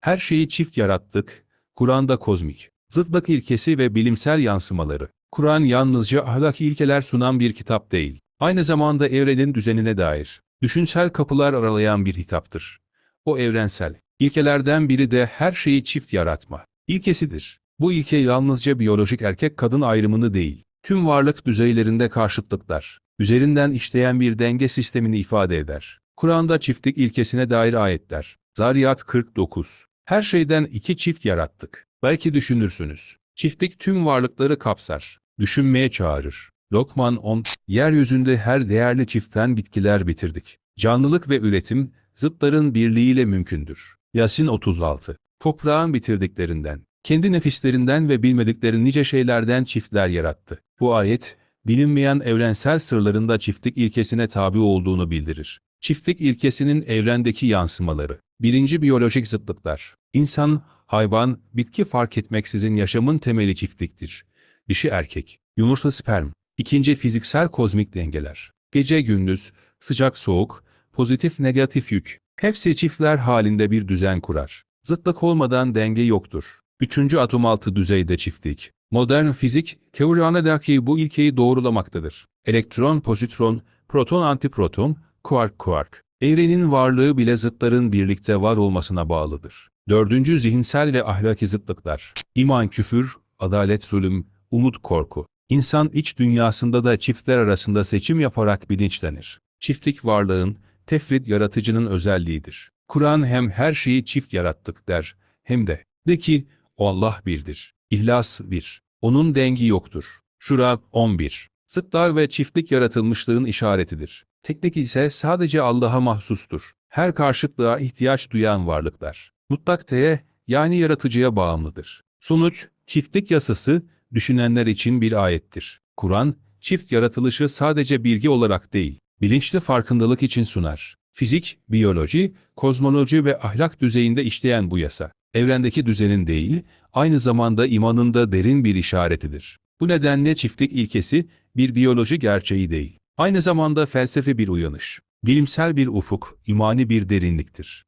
Her şeyi çift yarattık, Kur'an'da kozmik, zıtlık ilkesi ve bilimsel yansımaları. Kur'an yalnızca ahlaki ilkeler sunan bir kitap değil, aynı zamanda evrenin düzenine dair, düşünsel kapılar aralayan bir hitaptır. O evrensel, ilkelerden biri de her şeyi çift yaratma, ilkesidir. Bu ilke yalnızca biyolojik erkek-kadın ayrımını değil, tüm varlık düzeylerinde karşıtlıklar, üzerinden işleyen bir denge sistemini ifade eder. Kur'an'da çiftlik ilkesine dair ayetler. Zariyat 49. Her şeyden iki çift yarattık. Belki düşünürsünüz. Çiftlik tüm varlıkları kapsar. Düşünmeye çağırır. Lokman 10. Yeryüzünde her değerli çiftten bitkiler bitirdik. Canlılık ve üretim, zıtların birliğiyle mümkündür. Yasin 36. Toprağın bitirdiklerinden, kendi nefislerinden ve bilmedikleri nice şeylerden çiftler yarattı. Bu ayet, bilinmeyen evrensel sırlarında çiftlik ilkesine tabi olduğunu bildirir. Çiftlik ilkesinin evrendeki yansımaları. Birinci biyolojik zıtlıklar. İnsan, hayvan, bitki fark etmeksizin yaşamın temeli çiftliktir. Dişi erkek, yumurta sperm. İkinci fiziksel kozmik dengeler. Gece gündüz, sıcak soğuk, pozitif negatif yük. Hepsi çiftler halinde bir düzen kurar. Zıtlık olmadan denge yoktur. Üçüncü atom altı düzeyde çiftlik. Modern fizik, Kevran'daki bu ilkeyi doğrulamaktadır. Elektron, pozitron, proton, antiproton, kuark, kuark. Evrenin varlığı bile zıtların birlikte var olmasına bağlıdır. Dördüncü zihinsel ve ahlaki zıtlıklar. İman, küfür, adalet, zulüm, umut, korku. İnsan iç dünyasında da çiftler arasında seçim yaparak bilinçlenir. Çiftlik varlığın, tefrit yaratıcının özelliğidir. Kur'an hem her şeyi çift yarattık der, hem de de ki, o Allah birdir. İhlas 1. Onun dengi yoktur. Şura 11. Zıtlar ve çiftlik yaratılmışlığın işaretidir. Teknik ise sadece Allah'a mahsustur. Her karşıtlığa ihtiyaç duyan varlıklar. Mutlak T'ye yani yaratıcıya bağımlıdır. Sonuç, çiftlik yasası, düşünenler için bir ayettir. Kur'an, çift yaratılışı sadece bilgi olarak değil, bilinçli farkındalık için sunar. Fizik, biyoloji, kozmoloji ve ahlak düzeyinde işleyen bu yasa, evrendeki düzenin değil, aynı zamanda imanın da derin bir işaretidir. Bu nedenle çiftlik ilkesi, bir biyoloji gerçeği değil, aynı zamanda felsefi bir uyanış, bilimsel bir ufuk, imani bir derinliktir.